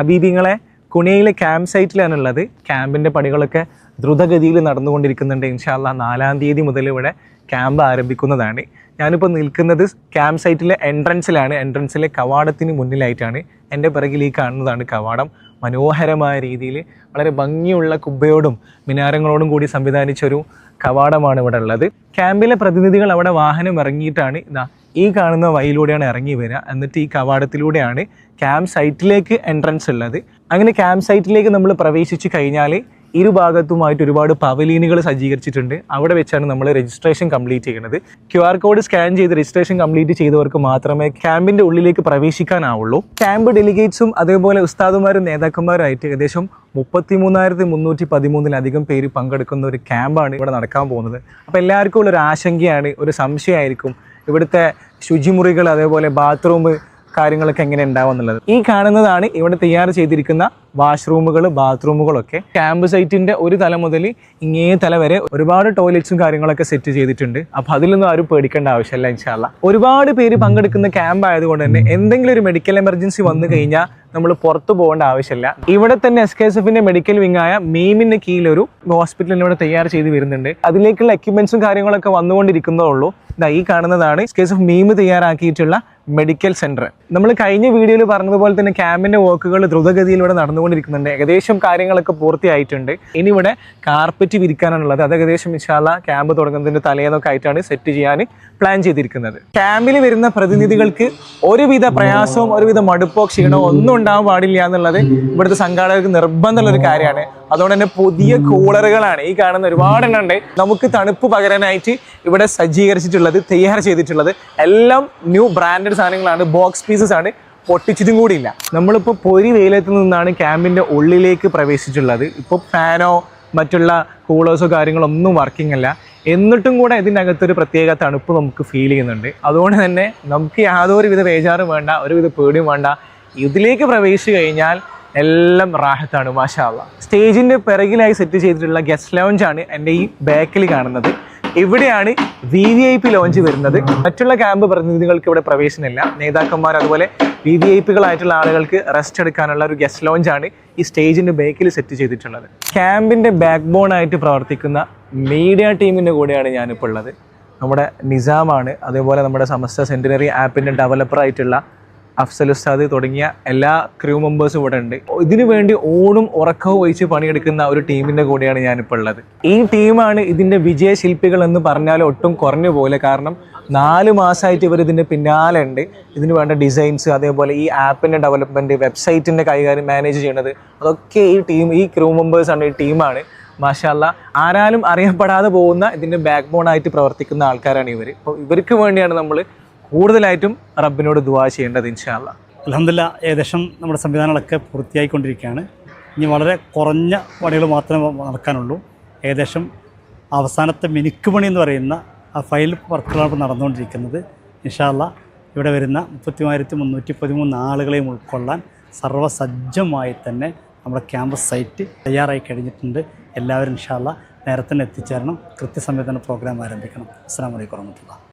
ഹബീബിങ്ങളെ കുണിയയിലെ camp സൈറ്റിലാണ് സൈറ്റിലാണുള്ളത് ക്യാമ്പിന്റെ പണികളൊക്കെ ദ്രുതഗതിയിൽ നടന്നുകൊണ്ടിരിക്കുന്നുണ്ട് ഇൻഷാല്ല നാലാം തീയതി മുതൽ ഇവിടെ ക്യാമ്പ് ആരംഭിക്കുന്നതാണ്. ഞാനിപ്പോൾ നിൽക്കുന്നത് ക്യാമ്പ് സൈറ്റിലെ എൻട്രൻസിലാണ് എൻട്രൻസിലെ കവാടത്തിന് മുന്നിലായിട്ടാണ്. എന്റെ പിറകിൽ ഈ കാണുന്നതാണ് കവാടം. മനോഹരമായ രീതിയിൽ വളരെ ഭംഗിയുള്ള കുബ്ബയോടും മിനാരങ്ങളോടും കൂടി സംവിധാനിച്ചൊരു കവാടമാണ് ഇവിടെ ഉള്ളത്. ക്യാമ്പിലെ പ്രതിനിധികൾ അവിടെ വാഹനം ഇറങ്ങിയിട്ടാണ് ഇതാ ഈ കാണുന്ന വഴിയിലൂടെയാണ് ഇറങ്ങി വരിക. എന്നിട്ട് ഈ കവാടത്തിലൂടെയാണ് ക്യാമ്പ് സൈറ്റിലേക്ക് എൻട്രൻസ് ഉള്ളത്. അങ്ങനെ ക്യാമ്പ് സൈറ്റിലേക്ക് നമ്മൾ പ്രവേശിച്ചു കഴിഞ്ഞാൽ ഇരുഭാഗത്തുമായിട്ട് ഒരുപാട് പവലീനുകൾ സജ്ജീകരിച്ചിട്ടുണ്ട്. അവിടെ വെച്ചാണ് നമ്മൾ രജിസ്ട്രേഷൻ കംപ്ലീറ്റ് ചെയ്യുന്നത്. ക്യു ആർ കോഡ് സ്കാൻ ചെയ്ത് രജിസ്ട്രേഷൻ കംപ്ലീറ്റ് ചെയ്തവർക്ക് മാത്രമേ ക്യാമ്പിന്റെ ഉള്ളിലേക്ക് പ്രവേശിക്കാനാവുള്ളൂ. ക്യാമ്പ് ഡെലിഗേറ്റ്സും അതേപോലെ ഉസ്താദുമാരും നേതാക്കന്മാരുമായിട്ട് ഏകദേശം മുപ്പത്തി മൂന്നായിരത്തി മുന്നൂറ്റി പതിമൂന്നിലധികം പേര് പങ്കെടുക്കുന്ന ഒരു ക്യാമ്പാണ് ഇവിടെ നടക്കാൻ പോകുന്നത്. അപ്പോൾ എല്ലാവർക്കും ഉള്ളൊരു ആശങ്കയാണ് ഒരു സംശയമായിരിക്കും ഇവിടുത്തെ ശുചിമുറികൾ അതേപോലെ ബാത്റൂം കാര്യങ്ങളൊക്കെ എങ്ങനെ ഉണ്ടാവും എന്നുള്ളത്. ഈ കാണുന്നതാണ് ഇവിടെ തയ്യാർ ചെയ്തിരിക്കുന്ന വാഷ്റൂമുകൾ ബാത്റൂമുകളൊക്കെ ക്യാമ്പ് സൈറ്റിന്റെ ഒരു തല മുതൽ ഇങ്ങേ തല വരെ ഒരുപാട് ടോയ്ലറ്റ്സും കാര്യങ്ങളൊക്കെ സെറ്റ് ചെയ്തിട്ടുണ്ട്. അപ്പോൾ അതിലൊന്നും ആരും പേടിക്കേണ്ട ആവശ്യമില്ല ഇൻഷാല്ല ഒരുപാട് പേര് പങ്കെടുക്കുന്ന ക്യാമ്പ് ആയതുകൊണ്ട് തന്നെ എന്തെങ്കിലും ഒരു മെഡിക്കൽ എമർജൻസി വന്നു കഴിഞ്ഞാൽ നമ്മൾ പുറത്തു പോകേണ്ട ആവശ്യമില്ല. ഇവിടെ തന്നെ എസ് കെ എസ് എഫിന്റെ മെഡിക്കൽ വിങ് മീമിന്റെ കീഴിലൊരു ഹോസ്പിറ്റൽ ഇവിടെ തയ്യാർ ചെയ്ത് വരുന്നുണ്ട്. അതിലേക്കുള്ള എക്യുപ്മെന്റ്സും കാര്യങ്ങളൊക്കെ വന്നുകൊണ്ടിരിക്കുന്നേ ഉള്ളൂ. ഈ കാണുന്നതാണ് എസ് ഓഫ് മീം തയ്യാറാക്കിയിട്ടുള്ള മെഡിക്കൽ സെന്റർ നമ്മൾ കഴിഞ്ഞ വീഡിയോയിൽ പറഞ്ഞതുപോലെ തന്നെ ക്യാമ്പിന്റെ വർക്കുകൾ ദ്രുതഗതിയിലൂടെ നടന്നുകൊണ്ടിരിക്കുന്നുണ്ട്. ഏകദേശം കാര്യങ്ങളൊക്കെ പൂർത്തിയായിട്ടുണ്ട്. ഇനി ഇവിടെ കാർപ്പറ്റ് വിരിക്കാനാണുള്ളത്. അത് ഏകദേശം വിശാല ക്യാമ്പ് തുടങ്ങുന്നതിന്റെ തലേന്നൊക്കെ ആയിട്ടാണ് സെറ്റ് ചെയ്യാൻ പ്ലാൻ ചെയ്തിരിക്കുന്നത്. ക്യാമ്പിൽ വരുന്ന പ്രതിനിധികൾക്ക് ഒരുവിധ പ്രയാസവും ഒരുവിധ മടുപ്പോ ക്ഷീണോ ഒന്നും ഉണ്ടാവാൻ പാടില്ല എന്നുള്ളത് ഇവിടുത്തെ സംഘാടകർക്ക് നിർബന്ധമുള്ള ഒരു കാര്യമാണ്. അതുകൊണ്ട് തന്നെ പുതിയ കൂളറുകളാണ് ഈ കാണുന്ന ഒരുപാട് ഉണ്ട്. നമുക്ക് തണുപ്പ് പകരാനായിട്ട് ഇവിടെ സജ്ജീകരിച്ചിട്ടുള്ളത് തയ്യാർ ചെയ്തിട്ടുള്ളത് എല്ലാം ന്യൂ ബ്രാൻഡഡ് സാധനങ്ങളാണ്. ബോക്സ് പീസസ് ആണ്. പൊട്ടിച്ചിട്ടും കൂടിയില്ല. നമ്മളിപ്പോൾ പൊരി വെയിലത്ത് നിന്നാണ് ക്യാമ്പിന്റെ ഉള്ളിലേക്ക് പ്രവേശിച്ചിട്ടുള്ളത്. ഇപ്പോൾ ഫാനോ മറ്റുള്ള കൂളേഴ്സോ കാര്യങ്ങളൊന്നും വർക്കിംഗ് അല്ല. എന്നിട്ടും കൂടെ ഇതിനകത്തൊരു പ്രത്യേക തണുപ്പ് നമുക്ക് ഫീൽ ചെയ്യുന്നുണ്ട്. അതുകൊണ്ട് തന്നെ നമുക്ക് യാതൊരുവിധ ബേജാറും വേണ്ട ഒരുവിധ പേടിയും വേണ്ട. ഇതിലേക്ക് പ്രവേശിച്ചു കഴിഞ്ഞാൽ എല്ലാം റാഹത്താണ് മാഷാള്ള സ്റ്റേജിന്റെ പിറകിലായി സെറ്റ് ചെയ്തിട്ടുള്ള ഗസ്റ്റ് ലോഞ്ച് ആണ് എന്റെ ഈ ബാക്കിൽ കാണുന്നത്. ഇവിടെയാണ് V V I P lounge വരുന്നത്. മറ്റുള്ള ക്യാമ്പ് പ്രതിനിധികൾക്ക് ഇവിടെ പ്രവേശനമില്ല. നേതാക്കന്മാർ അതുപോലെ വി വി ഐ പികളായിട്ടുള്ള ആളുകൾക്ക് റെസ്റ്റ് എടുക്കാനുള്ള ഒരു ഗസ്റ്റ് ലോഞ്ചാണ് ഈ സ്റ്റേജിന്റെ ബേക്കിൽ സെറ്റ് ചെയ്തിട്ടുള്ളത്. ക്യാമ്പിന്റെ ബാക്ക് ബോൺ ആയിട്ട് പ്രവർത്തിക്കുന്ന മീഡിയ ടീമിന്റെ കൂടെയാണ് ഞാനിപ്പോൾ ഉള്ളത്. നമ്മുടെ നിസാമാണ് അതേപോലെ നമ്മുടെ സമസ്ത സെന്റിനറി ആപ്പിന്റെ ഡെവലപ്പർ ആയിട്ടുള്ള അഫ്സൽ ഉസ്താദ് തുടങ്ങിയ എല്ലാ ക്രൂ മെമ്പേഴ്സും ഇവിടെ ഉണ്ട്. ഇതിനു വേണ്ടി ഓണും ഉറക്കവും ഒഴിച്ച് പണിയെടുക്കുന്ന ഒരു ടീമിന്റെ കൂടെയാണ് ഞാനിപ്പോൾ ഉള്ളത്. ഈ ടീമാണ് ഇതിന്റെ വിജയ വിജയശില്പികൾ എന്ന് പറഞ്ഞാൽ ഒട്ടും കുറഞ്ഞു പോലെ കാരണം നാല് മാസമായിട്ട് ഇവർ ഇതിന്റെ പിന്നാലെ ഉണ്ട്. ഇതിന് വേണ്ട ഡിസൈൻസ് അതേപോലെ ഈ ആപ്പിന്റെ ഡെവലപ്മെന്റ് വെബ്സൈറ്റിന്റെ കൈകാര്യം മാനേജ് ചെയ്യുന്നത് അതൊക്കെ ഈ ടീം ഈ ക്രൂ മെമ്പേഴ്സാണ് ഈ ടീമാണ്. മാഷാല്ല ആരാലും അറിയപ്പെടാതെ പോകുന്ന ഇതിന്റെ ബാക്ക് ബോൺ ആയിട്ട് പ്രവർത്തിക്കുന്ന ആൾക്കാരാണ് ഇവർ അപ്പോൾ ഇവർക്ക് വേണ്ടിയാണ് നമ്മൾ കൂടുതലായിട്ടും റബ്ബിനോട് ദുവാ ചെയ്യേണ്ടത് ഇൻഷാല്ല അലഹമില്ല ഏകദേശം നമ്മുടെ സംവിധാനങ്ങളൊക്കെ പൂർത്തിയായിക്കൊണ്ടിരിക്കുകയാണ്. ഇനി വളരെ കുറഞ്ഞ പണികൾ മാത്രമേ നടക്കാനുള്ളൂ. ഏകദേശം അവസാനത്തെ മിനുക്ക് പണി എന്ന് പറയുന്ന ആ ഫയൽ വർക്കുകളാണ് നടന്നുകൊണ്ടിരിക്കുന്നത്. ഇൻഷാല്ല ഇവിടെ വരുന്ന മുപ്പത്തി മൂവായിരത്തി മുന്നൂറ്റി പതിമൂന്ന് ആളുകളെയും ഉൾക്കൊള്ളാൻ സർവസജ്ജമായി തന്നെ നമ്മുടെ ക്യാമ്പസ് സൈറ്റ് തയ്യാറായി കഴിഞ്ഞിട്ടുണ്ട്. എല്ലാവരും ഇൻഷാല്ല നേരത്തെ എത്തിച്ചേരണം. കൃത്യസമയത്ത് തന്നെ പ്രോഗ്രാം ആരംഭിക്കണം. അസ്സാം വലൈക്കും warahmatullahi